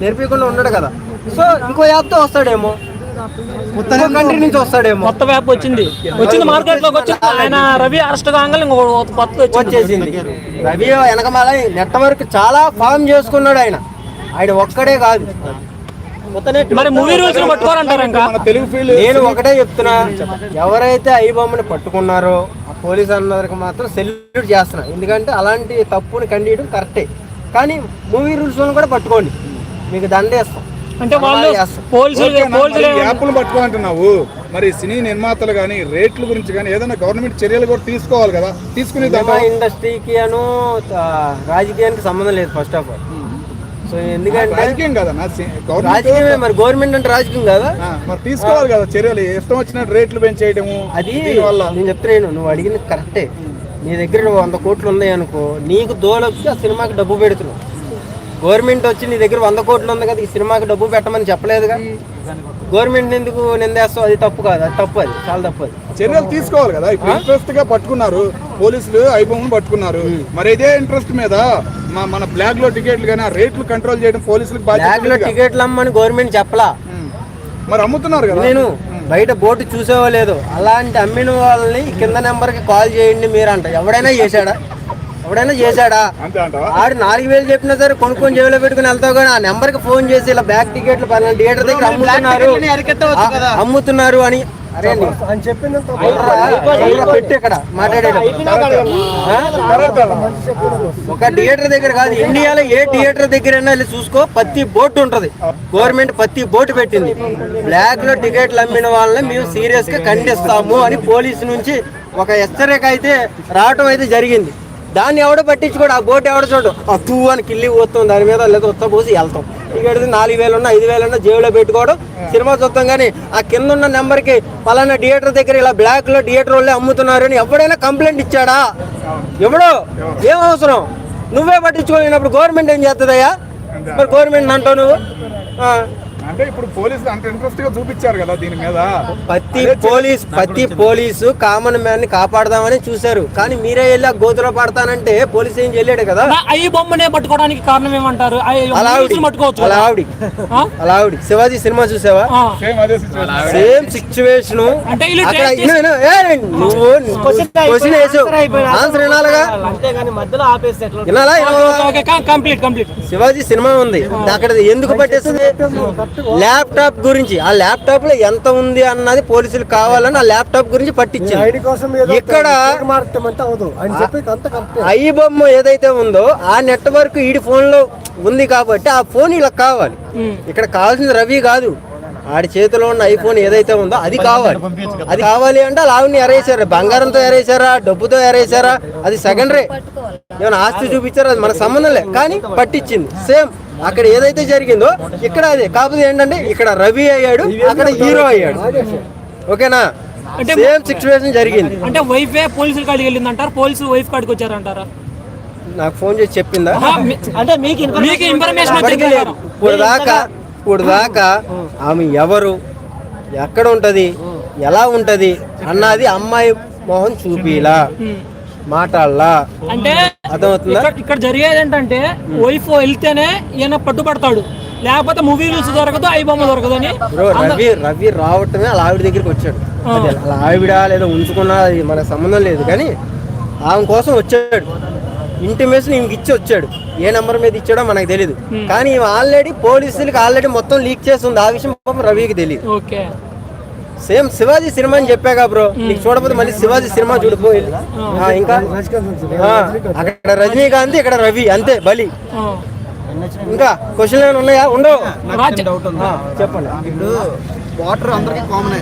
నేర్పించకుండా ఉండడు కదా. సో ఇంకో యాప్తో వస్తాడేమో. కంట్రీ నుంచి వస్తాడేమో. కొత్త వ్యాప్ వచ్చింది. వచ్చింది మార్కెట్లోకి వచ్చింది. ఆయన రవి అరెస్ట్ కాగానే ఇంకో కొత్త వచ్చింది. వచ్చేసింది. రవి వెనకమాల నెట్వర్క్ చాలా ఫామ్ చేసుకున్నాడు ఆయన. ఆయన ఒక్కడే కాదు. మరి మూవీ రూల్స్ పట్టుకోరంటారు ఇంకా? తెలుగు ఫీల్డ్ నేను ఒకటే చెప్తున్నా. ఎవరైతే ఐ బొమ్మని పట్టుకున్నారో ఆ పోలీస్ అన్నదరికి మాత్రం సెల్యూట్ చేస్తున్నా. ఎందుకంటే అలాంటి తప్పుని కండియడం కరెక్టే. కానీ మూవీ రూల్స్ కూడా పట్టుకోండి. మీకు దండేస్తాం అంటే వాళ్ళు. పోలీసులు పోలీసులు యాప్లు పట్టుకోమంటున్నావు. మరి సినీ నిర్మాతలు కానీ రేట్ల గురించి కానీ ఏదైనా గవర్నమెంట్ చర్యలు కూడా తీసుకోవాలి కదా? తీసుకునే ఇండస్ట్రీకి అను రాజకీయానికి సంబంధం లేదు ఫస్ట్ ఆఫ్ ఆల్ సో ఎందుకంటే రాజకీయం కదా రాజకీయమే మరి గవర్నమెంట్ అంటే రాజకీయం కదా. మరి తీసుకోవాలి కదా చర్యలు. ఇష్టం వచ్చినట్టు రేట్లు పెంచేయడము అది దీనివల్ల. నేను చెప్తున్నాను నువ్వు అడిగింది కరెక్టే నీ దగ్గర నువ్వు వంద కోట్లు ఉన్నాయి అనుకో నీకు దోలొచ్చి ఆ సినిమాకి డబ్బు పెడుతున్నావు. గవర్నమెంట్ వచ్చి నీ దగ్గర వంద కోట్లు ఉంది కదా ఈ సినిమాకి డబ్బు పెట్టమని చెప్పలేదుగా? గవర్నమెంట్ ఎందుకు నిందేస్తావు? అది తప్పు కాదు అది తప్పు అది చాలా తప్పు అది. చర్యలు తీసుకోవాలి కదా ఇప్పుడు ఇంట్రెస్ట్గా పట్టుకున్నారు పోలీసులు ఐబొమ్మను పట్టుకున్నారు. మరి ఇదే ఇంట్రెస్ట్ మీద మన బ్లాక్లో టికెట్లు కానీ రేట్లు కంట్రోల్ చేయడం పోలీసులకు బ్యాగ్లో. టికెట్లు అమ్మని గవర్నమెంట్ చెప్పలా. మరి అమ్ముతున్నారు కదా? నేను బయట బోర్డు చూసేవో లేదు అలాంటి అమ్మిన వాళ్ళని కింద నెంబర్కి కాల్ చేయండి మీరు అంట ఎవడైనా చేశాడా? ఎవడైనా చేశాడా? ఆడు నాలుగు వేలు చెప్పినా సరే కొనుక్కొని జేబులో పెట్టుకుని వెళ్తావు కానీ ఆ నెంబర్కి ఫోన్ చేసి ఇలా బ్యాక్ టికెట్లు పలానా థియేటర్ దగ్గర అమ్ముతున్నారు. అమ్ముతున్నారు అని అరే పెట్టు ఇక్కడ? ఒక థియేటర్ దగ్గర కాదు ఇండియాలో ఏ థియేటర్ దగ్గర వెళ్ళి చూసుకో ప్రతి బోర్డు ఉంటది. గవర్నమెంట్ ప్రతి బోర్డు పెట్టింది. బ్లాక్లో టికెట్లు అమ్మిన వాళ్ళని మేము సీరియస్గా ఖండిస్తాము అని పోలీసు నుంచి ఒక హెచ్చరిక అయితే రావటం అయితే జరిగింది. దాన్ని ఎవడో పట్టించుకోడు ఆ బోట్ ఎవడో చూడు. ఆ తూ అని కిల్లి పోతాం దాని మీద లేదా ఉత్త పోసి వెళ్తాం. ఇక్కడ నాలుగు వేలు ఉన్నా ఐదు వేలు ఉన్నా జేబులో పెట్టుకోవడం సినిమా చూస్తాం కానీ ఆ కింద ఉన్న నెంబర్కి పలానా థియేటర్ దగ్గర ఇలా బ్లాక్లో థియేటర్ వాళ్ళే అమ్ముతున్నారు అని ఎవడైనా కంప్లైంట్ ఇచ్చాడా? ఎవడో? ఏం అవసరం? నువ్వే పట్టించుకోలేనప్పుడు గవర్నమెంట్ ఏం చేస్తుందయ్యా మరి గవర్నమెంట్ అంటావు నువ్వు? అంటే ఇప్పుడు పోలీసులు అంత ఇంట్రెస్ట్గా చూపించారు కదా దీని మీద. ప్రతి పోలీస్ ప్రతి పోలీసు కామన్ మ్యాన్ని కాపాడదామని చూశారు. కానీ మీరే వెళ్ళి ఆ గోతులో పడతానంటే పోలీస్ ఏం చేయలేడు కదా? ఐ బొమ్మనే పట్టుకోవడానికి కారణం ఏమంటారు? ఐ అలా ఆవిడ. movies పట్టుకోవచ్చు అలా కదా. ఆవిడ. ఆ? అలా ఆవిడ. శివాజీ సినిమా చూసావా. సేమ్ అదే situation. సేమ్ సిచ్యువేషన్ నువ్వు క్వశ్చన్ వేసావు. ఆన్సర్ వినాలిగా? వినాలా కంప్లీట్ కంప్లీట్ శివాజీ సినిమా ఉంది. అక్కడ ఎందుకు పట్టేస్తుంది ల్యాప్టాప్ గురించి ఆ ల్యాప్టాప్లో ఎంత ఉంది అన్నది పోలీసులు కావాలని ఆ ల్యాప్టాప్ గురించి పట్టించింది. ఇక్కడ ఐ బొమ్మ ఏదైతే ఉందో ఆ నెట్వర్క్ ఈడి ఫోన్లో ఉంది కాబట్టి ఆ ఫోన్ ఇలా కావాలి. ఇక్కడ కావాల్సింది రవి కాదు. ఆడి చేతిలో ఉన్న ఐఫోన్ ఏదైతే ఉందో అది కావాలి. అది కావాలి అంటే అలా ఆవిడని ఎరేసారా. బంగారంతో ఎరేసారా డబ్బుతో ఎరేసారా? అది సెకండరీ ఏమైనా ఆస్తి చూపించారా? అది మనకు సంబంధం లేదు కానీ పట్టించింది. సేమ్ అక్కడ ఏదైతే జరిగిందో ఇక్కడ అదే. కాకపోతే ఏంటంటే ఇక్కడ రవి అయ్యాడు అక్కడ హీరో అయ్యాడు. ఓకేనా? అంటే సేమ్ సిచ్యువేషన్ జరిగింది. అంటే వైఫే పోలీసుల కాడికి వెళ్ళింది అంటారు పోలీసులు వైఫ్ కాడికి వచ్చారంటారా? నాకు ఫోన్ చేసి చెప్పిందా? అంటే మీకు మీకు ఇన్ఫర్మేషన్ ఇప్పుడు దాకా ఇప్పుడు దాకా ఆమె ఎవరు ఎక్కడ ఉంటది ఎలా ఉంటది అన్నది అమ్మాయి మొహం చూపిలా మాట్లాడలా. అంటే అర్థమవుతుందా? ఇక్కడ జరిగేది ఏంటంటే వైఫ్ వెళ్తేనే ఈయన పట్టుబడతాడు. లేకపోతే మూవీ రూల్స్ దొరకదు ఐ బొమ్మ దొరకదు అని. రవి రవి రావటమే అలా ఆవిడ దగ్గరికి వచ్చాడు. అలా ఆవిడ లేదా ఉంచుకున్నా అది మనకు సంబంధం లేదు కానీ ఆమె కోసం వచ్చాడు. ఇంటిమేషన్ ఈమెకి ఇచ్చి వచ్చాడు. ఏ నెంబర్ మీద ఇచ్చాడో మనకు తెలియదు కానీ ఆల్రెడీ పోలీసులకి ఆల్రెడీ మొత్తం లీక్ చేస్తుంది ఆ విషయం పాపం రవికి తెలియదు సేమ్ శివాజీ సినిమా అని చెప్పాగా బ్రో. నీకు చూడకపోతే మళ్ళీ శివాజీ సినిమా చూడిపో ఆ, ఇంకా? అక్కడ రజనీకాంత్ ఇక్కడ రవి అంతే బలి. ఇంకా క్వశ్చన్ ఏమైనా ఉన్నాయా? ఉండవు. చెప్పండి. ఇప్పుడు వాటర్ అందరికి కామనే?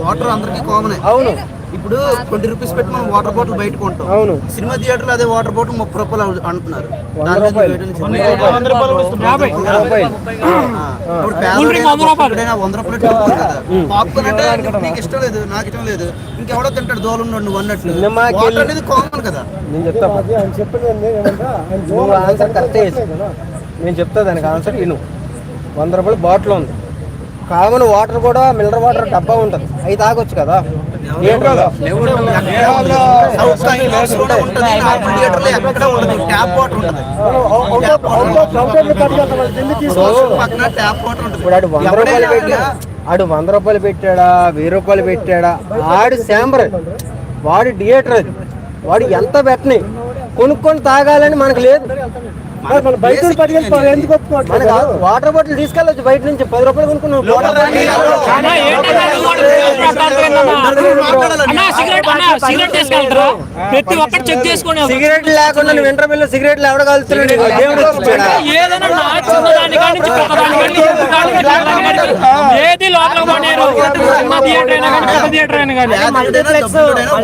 వాటర్ అందరికి కామనే అవును. ఇప్పుడు ట్వంటీ రూపీస్ పెట్టి మనం వాటర్ బాటిల్ బయట కొంటాం. అవును. సినిమా థియేటర్లో అదే వాటర్ బాటిల్ ముప్పై రూపాయలు అంటున్నారు. వంద రూపాయలు. కదా. పాప్కార్న్ అంటే నీకు ఇష్టం లేదు నాకు ఇష్టం లేదు. ఇంకెవడో తింటాడు దోలు నువ్వు అన్నట్లు సినిమాకి వాటర్ అనేది కామన్ కదా. నేను చెప్తా ఆయన చెప్పింది ఏమంటే? ఆయన నువ్వు ఆన్సర్ కరెక్టే. నేను చెప్తా దానికి ఆన్సర్ విను. వంద రూపాయలు బాటిల్ ఉంది. కామన్ వాటర్ కూడా మినరల్ వాటర్ డబ్బా ఉంటుంది. అవి తాగొచ్చు కదా. ఆడు వంద రూపాయలు పెట్టాడా వెయ్యి రూపాయలు పెట్టాడా? ఆడు శాంబర్ వాడు థియేటర్ అది. వాడు ఎంత పెట్టని కొనుక్కొని తాగాలని మనకు లేదు. వాటర్ బాటిల్ తీసుకెళ్ళొచ్చు బయట నుంచి పది రూపాయలు కొనుక్కున్నావు అన్నా, సిగరెట్ అన్నా, సిగరెట్ తీసుకెళ్తారా? ప్రతి ఒక్కటి చెక్ చేసుకొని వెళ్తారు. సిగరెట్ లేకుండా నువ్వు ఇంటర్వ్యూలో సిగరెట్లు ఎవడ కలుస్తున్నాడు నీకు దేవుడు వచ్చిచ్చాడా? ఏదైనా చిన్నదాని ఏది లోపల చిన్న థియేటర్ అయినా కానీ పెద్ద అయినా కానీ.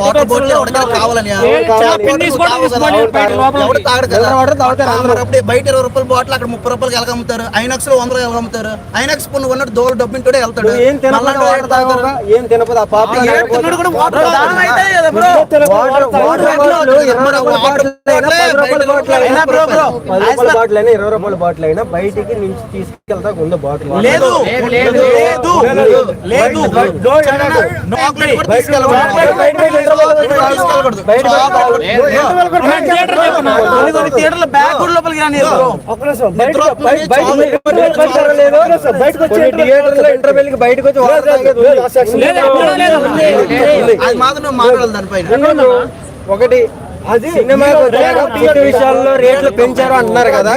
బయట ఇరవై రూపాయల బాటిల్ అక్కడ ముప్పై రూపాయలకి ఎలా అమ్ముతారు? ఐనాక్స్లో వంద రూపాయలు అమ్ముతారు? ఐనాక్స్ పొన్ను ఉన్నట్టు దోలు డబ్బింటోడే వెళ్తాడు. ఏం తినకపోతే ఆ పాప కూడా వాటర్ బాటిల్ ఇరవై రూపాయల బాటిల్ అయినా ఇరవై రూపాయల బాటిల్ బయటికి నుంచి తీసుకెళ్తా ఉంది బాటిల్ లేదు లేదు లేదు థియేటర్లో బ్యాగ్ లోపలికి బయటకు వచ్చి ఇంటర్వెల్కి బయటకు వచ్చి నువ్వు మాట్లాడాలి దానిపైన. ఒకటి సినిమాకి వచ్చాక విషయాల్లో రేట్లు పెంచారు అంటున్నారు కదా.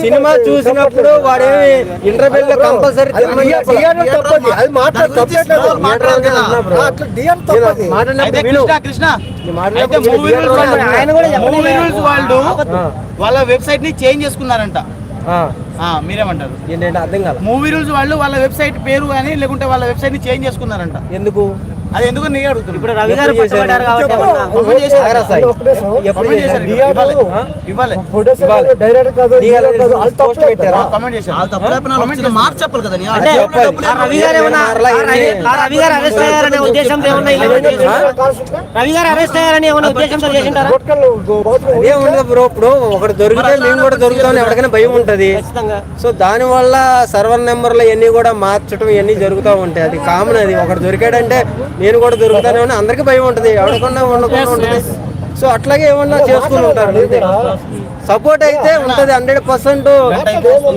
సినిమా చూసినప్పుడు వాడేమి ఇంటర్వెల్లో కంపల్సరీ వాళ్ళు వాళ్ళ వెబ్సైట్ని చేంజ్ చేసుకున్నారంట. ఆ, ఆ, మీరేమంటారు? ఏంటంటే అర్థం కాదు మూవీ రూల్స్ వాళ్ళు వాళ్ళ వెబ్సైట్ పేరు కానీ లేకుంటే వాళ్ళ వెబ్సైట్ని చేంజ్ చేసుకున్నారంట. ఎందుకు? అది ఎందుకు నీ అడుగుతున్నారు ఇప్పుడు రవి గారు పట్టుబడ్డారు కాబట్టి చెప్పాలి. కదా రవి రవి- అరెస్ట్ అయ్యారనే ఉద్దేశంతో ఏమన్నా ఇలా చేశారా? రవి గారు అరెస్ట్ అయ్యారని ఏమన్నా ఉద్దేశంతో చేసింటారా? అదే ఉండదు బ్రో ఇప్పుడు ఒకటి దొరికితే మేము కూడా దొరుకుతామని ఎవరికైనా భయం ఉంటది. సో దాని వల్ల సర్వర్ నెంబర్లు ఇవన్నీ కూడా మార్చడం ఇవన్నీ జరుగుతూ ఉంటాయి. అది కామన్ అది. ఒకటి దొరికాడంటే నేను కూడా దొరుకుతానేమని అందరికీ భయం ఉంటుంది. ఎవరికన్నా ఉండకుండా ఉంటుంది. సో అట్లాగే ఏమన్నా చేసుకుని ఉంటారు సపోర్ట్ అయితే ఉంటది హండ్రెడ్ పర్సెంట్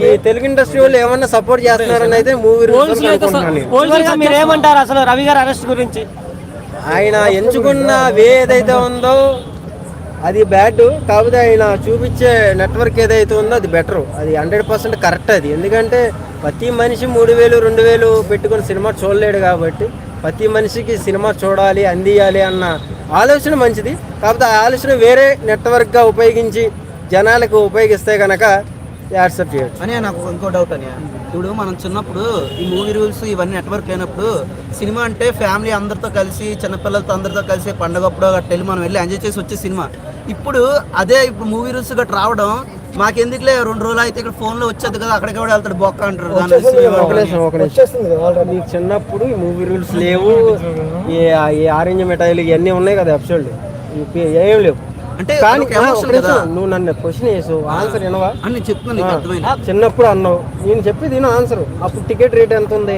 ఈ తెలుగు ఇండస్ట్రీ వాళ్ళు ఏమన్నా సపోర్ట్ చేస్తున్నారని అయితే మూవీ మీరు ఏమంటారు అసలు రవి గారు అరెస్ట్ గురించి? ఆయన ఎంచుకున్న వే ఏదైతే ఉందో అది బ్యాడ్ కాకపోతే ఆయన చూపించే నెట్వర్క్ ఏదైతే ఉందో అది బెటర్ అది హండ్రెడ్ పర్సెంట్ కరెక్ట్ అది. ఎందుకంటే ప్రతి మనిషి మూడు వేలు రెండు వేలు పెట్టుకుని సినిమా చూడలేడు కాబట్టి ప్రతి మనిషికి సినిమా చూడాలి అందియాలి అన్న ఆలోచన మంచిది. కాకపోతే ఆ ఆలోచన వేరే నెట్వర్క్గా ఉపయోగించి జనాలకు ఉపయోగిస్తే కనుక యాక్సెప్ట్ చేయొచ్చు. అని నాకు ఇంకో డౌట్ అని ఇప్పుడు మనం చిన్నప్పుడు ఈ మూవీ రూల్స్ ఇవన్నీ నెట్వర్క్ లేనప్పుడు సినిమా అంటే ఫ్యామిలీ అందరితో కలిసి చిన్నపిల్లలతో అందరితో కలిసి పండగప్పుడు అట్లా వెళ్ళి మనం వెళ్ళి ఎంజాయ్ చేసి వచ్చే సినిమా. ఇప్పుడు అదే ఇప్పుడు మూవీ రూల్స్ గట్రా రావడం మాకెందుకులే? రెండు రోజులు అయితే ఇక్కడ ఫోన్లో వచ్చేది కదా అక్కడికి కూడా వెళ్తాడు బొక్క అంటారు దాని ఒక నిమిషం ఒక నిమిషం. వచ్చేస్తుంది కదా ఆల్రెడీ నీకు చిన్నప్పుడు ఈ మూవీ రూల్స్ లేవు ఈ ఈ ఆరెంజ్ మిఠాయిలు ఇవన్నీ ఉన్నాయి కదా ఎపిసోడ్ ఏం లేవు. అంటే. నువ్వు నన్ను క్వశ్చన్ వేసు ఆన్సర్ వినవా? అని నేను చెప్తున్నాను నీకు అర్థమైంది. చిన్నప్పుడు అన్నావు నేను చెప్పి దీని ఆన్సర్ అప్పుడు టికెట్ రేట్ ఎంత ఉంది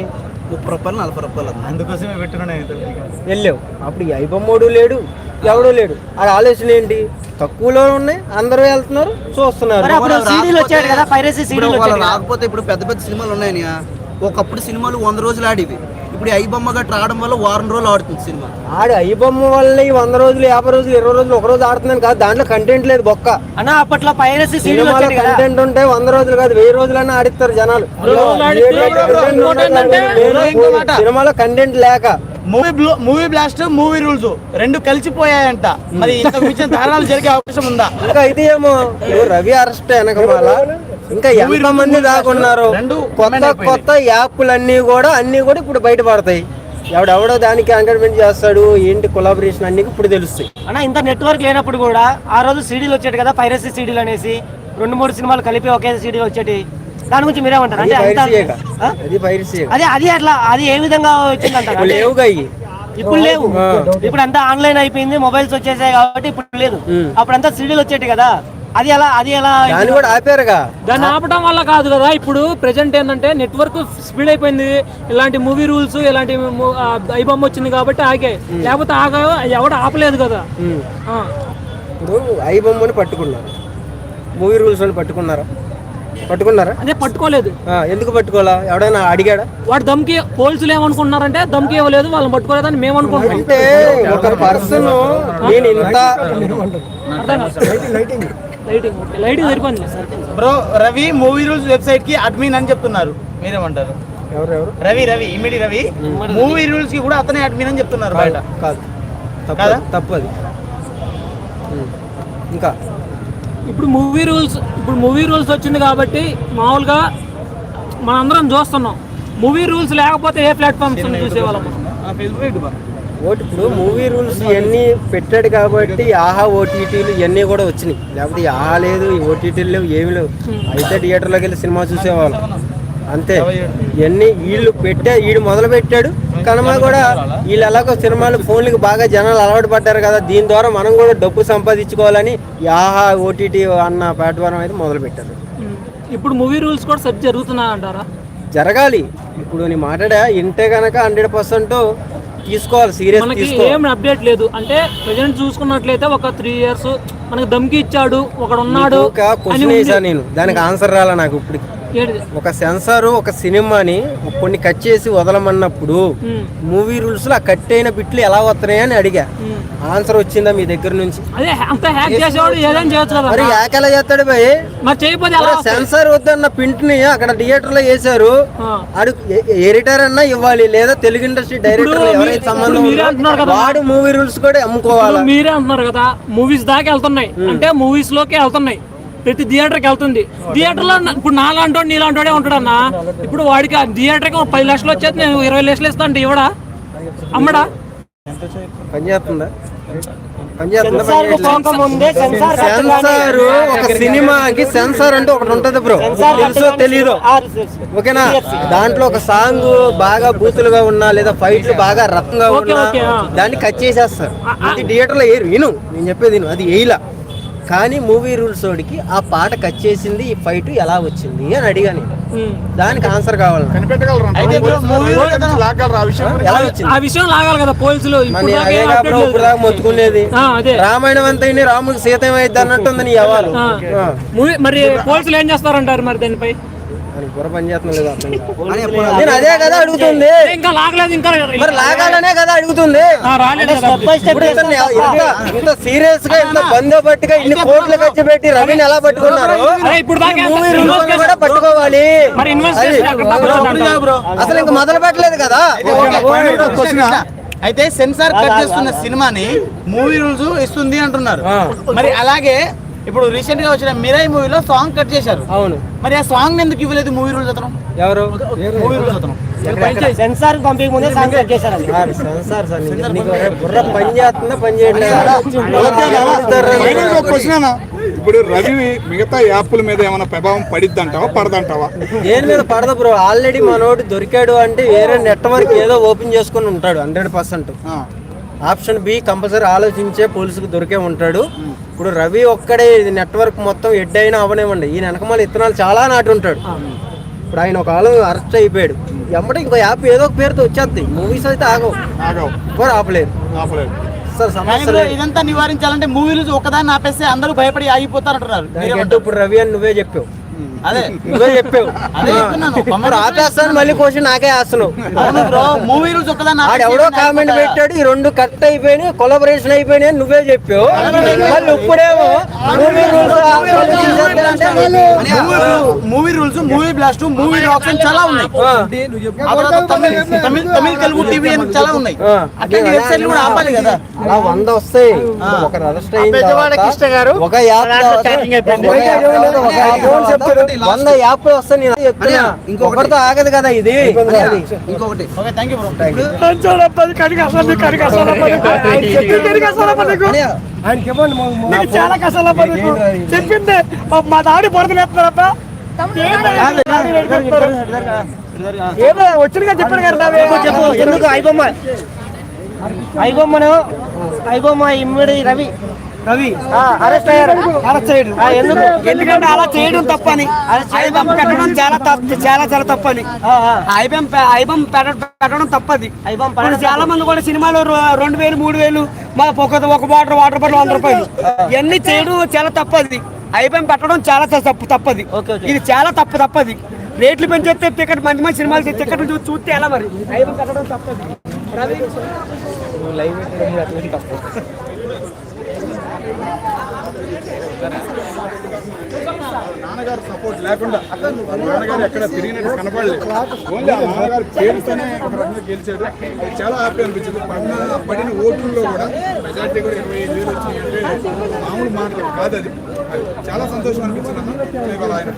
ముప్పై రూపాయలు నలభై రూపాయలు అది. అందుకోసమే పెట్టుకున్నాను వెళ్ళావు. అప్పుడు ఈ ఐబొమ్మోడు లేడు ఎవడో లేడు. అది ఆలోచన ఏంటి? తక్కువలో ఉన్నాయి అందరూ వెళ్తున్నారు చూస్తున్నారు. రాకపోతే ఇప్పుడు పెద్ద పెద్ద సినిమాలు ఉన్నాయని ఒకప్పుడు సినిమాలు వంద రోజులు ఆడేవి. ఇప్పుడు ఈ ఐబొమ్మ గట్రా రావడం వల్ల వారం రోజులు ఆడుతుంది సినిమా. ఆడు ఐబొమ్మ వల్ల ఈ వంద రోజులు యాభై రోజులు ఇరవై రోజులు ఒక రోజు ఆడుతున్నాను కాదు దాంట్లో కంటెంట్ లేదు బొక్క. అన్న అప్పట్లో పైరసీ సినిమాలో కంటెంట్ ఉంటే వంద రోజులు కాదు వెయ్యి రోజులన్నా ఆడిస్తారు జనాలు. సినిమాలో కంటెంట్ లేక. Movie movie blast movie rules రెండు కలిసిపోయాయంట. మరి ఇంత మించిన దారుణాలు జరిగే అవకాశం ఉందా? ఇంకా అయితే ఏమో రవి అరెస్ట్ వెనకమాల. ఇంకా ఎంత మంది దాకున్నారు కొత్త. కొత్త యాప్లన్నీ కూడా అన్ని కూడా ఇప్పుడు బయటపడతాయి. ఎవడెవడో దానికి ఎంకరేజ్మెంట్ చేస్తాడు ఏంటి కొలాబరేషన్ అన్ని ఇప్పుడు తెలుస్తాయి. అన్న ఇంత నెట్వర్క్ లేనప్పుడు కూడా ఆ రోజు సీడీలు వచ్చాడు కదా పైరసీ సీడీలు అనేసి రెండు మూడు సినిమాలు కలిపి ఒకే సీడీ వచ్చేటి. దాని గురించి మీరేమంటారు? అంటే? అది అదే అట్లా అది ఏ విధంగా వచ్చిందంటారు? లేవుగా ఇప్పుడు లేవు. ఇప్పుడు అంతా ఆన్లైన్ అయిపోయింది మొబైల్స్ వచ్చేసాయి కాబట్టి ఇప్పుడు లేదు. అప్పుడంతా సీడీలు వచ్చేటి కదా. అది ఎలా అది ఎలా దాన్ని కూడా ఆపారుగా. దాన్ని ఆపడం వల్ల కాదు కదా ఇప్పుడు ప్రెజెంట్ ఏంటంటే నెట్వర్క్ స్పీడ్ అయిపోయింది ఇలాంటి మూవీ రూల్స్ ఇలాంటి ఐబొమ్మ వచ్చింది కాబట్టి ఆగాయి. లేకపోతే ఆగా ఎవడు ఆపలేదు కదా. ఇప్పుడు ఐ బొమ్మని పట్టుకున్నారు. మూవీ రూల్స్ వాళ్ళు పట్టుకున్నారా? పట్టుకున్నారా? అదే పట్టుకోలేదు. ఆ, ఎందుకు పట్టుకోవాలా ఎవడైనా అడిగాడా? వాడు దమ్కి పోలీసులు ఏమనుకుంటున్నారంటే దమ్కి ఇవ్వలేదు వాళ్ళని పట్టుకోలేదని మేము అనుకుంటున్నాం. అంటే ఒక పర్సన్ నేను ఇంత. Lighting okay. లైటింగ్ సరిపోయింది బ్రో రవి మూవీ రూల్స్ వెబ్సైట్కి అడ్మిన్ అని చెప్తున్నారు. మీరేమంటారు? ఎవరెవరు రవి రవి ఇమిడి రవి. మూవీ రూల్స్కి కూడా అతనే అడ్మిన్ అని చెప్తున్నారు బయట. కాదు. తప్పు కాదా? తప్పు అది. ఉమ్. ఇంకా? ఇప్పుడు మూవీ రూల్స్ ఇప్పుడు మూవీ రూల్స్ వచ్చింది కాబట్టి మామూలుగా మనందరం చూస్తున్నాం. మూవీ రూల్స్ లేకపోతే ఏ ప్లాట్ఫామ్స్ చూసేవాళ్ళం? ఫేస్బుక్ ఓటి ఇప్పుడు మూవీ రూల్స్ ఇవన్నీ పెట్టాడు కాబట్టి ఆహా ఓటీటీలు ఇవన్నీ కూడా వచ్చినాయి. లేకపోతే ఆహా లేదు ఈ ఓటీటీలు లేవు ఏమి లేవు. అయితే థియేటర్లోకి వెళ్ళి సినిమా చూసేవాళ్ళం. అంతే. ఇవన్నీ వీళ్ళు పెట్టా వీడు మొదలు పెట్టాడు కనుమ కూడా వీళ్ళు ఎలాగో సినిమాలు ఫోన్లకు బాగా జనాలు అలవాటు పడ్డారు కదా దీని ద్వారా మనం కూడా డబ్బు సంపాదించుకోవాలని ఆహా ఓటీటీ అన్న ప్లాట్ఫామ్ అయితే మొదలు పెట్టారు ఇప్పుడు మూవీ రూల్స్ కూడా సెట్ జరుగుతున్నాయి అంటారా జరగాలి. ఇప్పుడు నీ మాట్లాడా ఇంటే కనుక హండ్రెడ్ పర్సెంట్ తీసుకోవాలి సీరియస్ మనకి ఏం అప్డేట్ లేదు అంటే ప్రజెంట్ చూసుకున్నట్లయితే ఒక త్రీ ఇయర్స్ మనకి దమ్కి ఇచ్చాడు ఒకడు ఉన్నాడు ఒక అని క్వశ్చన్ ఉంది. వేసా నేను దానికి ఆన్సర్ రాలా నాకు ఇప్పుడు? ఒక సెన్సార్ ఒక సినిమాని కొన్ని కట్ చేసి వదలమన్నప్పుడు మూవీ రూల్స్లో ఆ కట్ అయిన బిట్లు ఎలా వస్తున్నాయి అని అడిగా. ఆన్సర్ వచ్చిందా మీ దగ్గర నుంచి? హ్యాక్ మరి యాక్ ఎలా చేస్తాడు భయ్? సెన్సార్ వద్దన్న ప్రింట్ని అక్కడ థియేటర్లో వేశారు. ఆ. అడు ఎడిటర్ అన్నా ఇవ్వాలి లేదా తెలుగు ఇండస్ట్రీ డైరెక్టర్ ఎవరైతే సంబంధం. వాడు మూవీ రూల్స్ కూడా అమ్ముకోవాలి? మీరే అంటున్నారు కదా మూవీస్ దాకా వెళ్తున్నాయి. అంటే మూవీస్లోకి వెళ్తున్నాయి. ప్రతి థియేటర్కి వెళ్తుంది. థియేటర్లో ఇప్పుడు నా లాంటి నీ లాంటి ఉంటాడు అన్న ఇప్పుడు వాడికి థియేటర్కి ఒక పది లక్షలు వచ్చేది నేను ఇరవై లక్షలు ఇస్తా అంటే ఇవ్వడా? అమ్మడా? సెన్సార్ ఒక సినిమాకి సెన్సార్ అంటే ఒకటి ఉంటది బ్రో. తెలుసో తెలీదో? ఓకేనా? దాంట్లో ఒక సాంగ్ బాగా బూతులుగా ఉన్నా లేదా ఫైట్లు బాగా ఓకే, ఉన్నా ఆ. దాన్ని కట్ చేసేస్తారు. అది థియేటర్లో ఏరు విను. నేను చెప్పేది అది వేయలా కానీ మూవీ రూల్స్ వాడికి ఆ పాట కట్ చేసింది ఈ ఫైట్ ఎలా వచ్చింది అని అడిగా నేను. దానికి ఆన్సర్ కావాలి అయితే ఆ విషయం ఎలా వచ్చింది? ఆ విషయం లాగాలి కదా పోలీసులు. మొత్తుకునేది. ఆ, అదే. రామాయణం అంతా రాముడికి సీత ఏమైంది అన్నట్టుంది నీ మరి పోలీసులు ఏం చేస్తారంటారు మరి దానిపై? బుర్ర పని చేస్తున్నా లేదా అర్థం. నేను అదే కదా అడుగుతుంది. ఇంకా లాగలేదు ఇంకా మరి లాగాలనే కదా అడుగుతుంది. ఇంత సీరియస్గా ఇంత బందోబట్టుగా ఇన్ని కోట్లు ఖర్చు పెట్టి రవిని ఎలా పట్టుకున్నారు? మూవీ రూల్స్ కూడా పట్టుకోవాలి. అసలు ఇంక మొదలు పెట్టలేదు కదా. అయితే సెన్సార్ కట్ చేస్తున్న సినిమాని మూవీ రూల్స్ ఇస్తుంది అంటున్నారు. మరి అలాగే ఇప్పుడు రీసెంట్గా వచ్చిన మిరాయి మూవీలో సాంగ్ కట్ చేశారు. అవును. మరి ఆ సాంగ్ ఎందుకు ఇవ్వలేదు మూవీ రూల్స్ అతను? ఎవరు? మూవీ అతను. సెన్సార్ పంపించక ముందే సాంగ్ కట్ చేశారు సెన్సార్ సార్ బుర్ర పని చేస్తుందా? పని చేయట్లేదా? ఇప్పుడు రవి మిగతా యాప్ల మీద ఏమైనా ప్రభావం పడిద్దంటావా? పడదంటావా? దేని మీద పడదు బ్రో. ఆల్రెడీ మనోడు దొరికాడు అంటే వేరే నెట్వర్క్ ఏదో ఓపెన్ చేసుకొని ఉంటాడు హండ్రెడ్ పర్సెంట్ ఆ. ఆప్షన్ బి కంపల్సరీ ఆలోచించే పోలీసుకు దొరికే ఉంటాడు. ఇప్పుడు రవి ఒక్కడే ఇది నెట్వర్క్ మొత్తం హెడ్ అయినా అవనివ్వండి. ఈయన వెనకమాల ఇత్తనాలు చాలా నాటి ఉంటాడు. ఇప్పుడు ఆయన ఒక ఆలు అరెస్ట్ అయిపోయాడు. ఎమ్మటే ఇంకో యాప్ ఏదో ఒక పేరుతో వచ్చేద్ది మూవీస్ అయితే ఆగవు. ఆగవు. కూడా ఆపలేరు. ఆపలేదు లేదు. ఇదంతా నివారించాలంటే మూవీ రూల్స్ ఒకదాన్ని ఆపేస్తే అందరూ భయపడి ఆగిపోతారు అంటున్నారు దానికంటే ఇప్పుడు రవి అని నువ్వే చెప్పావు. అదే నువ్వే చెప్పావు. అదే చెప్తున్నాను. మరి ఆపేస్తాను మళ్ళీ క్వశ్చన్ నాకే వేస్తున్నావు. అవును బ్రో మూవీ రూల్స్ ఒకదాన్ని కామెంట్? పెట్టాడు ఈ రెండు కట్ అయిపోయినాయి కొలబరేషన్ అయిపోయినాయి నువ్వే చెప్పావు. మళ్ళీ ఇప్పుడేమో rules ఆలోచించేద్దామంటే movie rules movie blast movie option చాలా ఉన్నాయి. తమిళ్ తమిళ్ తెలుగు టీవీ అని చాలా ఉన్నాయి. ఆ. అట్లాంటి వెబ్సైట్లు కూడా ఆపాలి కదా. అలా వంద వస్తాయి. ఒక అరెస్ట్ అయిన పెద్దవాడ తర్వాత కృష్ణ గారు ఒక యాప్ ఒక యాప్ వంద యాప్ వస్తాయి నేను చెప్తున్నా. ఇంకొకటితో ఆగదు కదా ఇది. ఇంకొకటి. చాలా కష్టాలు చెప్పింది మా దాడి పొరదలేస్తున్నారబ్బా ఏదో వచ్చినగా చెప్పాడు కదా చెప్పు. ఎందుకు? ఐబొమ్మ. ఐబొమ్మను ఐబొమ్మ ఇమ్మడి రవి. రవి అరెస్ట్ అయ్యారు. అరెస్ట్ చేయడం. ఎందుకు? ఎందుకంటే అలా చేయడం తప్పని. ఐబం పెట్టడం చాలా తప్పు చాలా చాలా తప్పని. ఐబం ఐబం పెట్ట- పెట్టడం తప్పది. ఐబం చాలా మంది కూడా సినిమాలో రెండు వేలు మూడు వేలు మా ఒక ఒక వాటర్ వాటర్ బాటిల్ వంద రూపాయలు. ఇవన్నీ చేయడం చాలా తప్పది. ఐబం పెట్టడం చాలా తప్పు తప్పది. ఇది చాలా తప్పు తప్పది. రేట్లు పెంచేస్తే టికెట్ మంచి మంచి సినిమాలు టికెట్ చూస్తే ఎలా మరి? ఐబం పెట్టడం తప్పది. రవి? నాన్నగారు సపోర్ట్ లేకుండా నాన్నగారు ఎక్కడ తిరిగినట్టు కనపడలేదు. ఓన్లీ ఆ నాన్నగారు పేరుతోనే ఒక గెలిచాడు అది చాలా హ్యాపీ అనిపించింది. పడిన పడిన ఓట్లలో కూడా మెజార్టీ కూడా ఇరవై ఐదు వేలు వచ్చింది అంటే మామూలు మాటలు కాదు అది. అది చాలా సంతోషం అనిపించింది అన్న. ఇవాళ ఆయన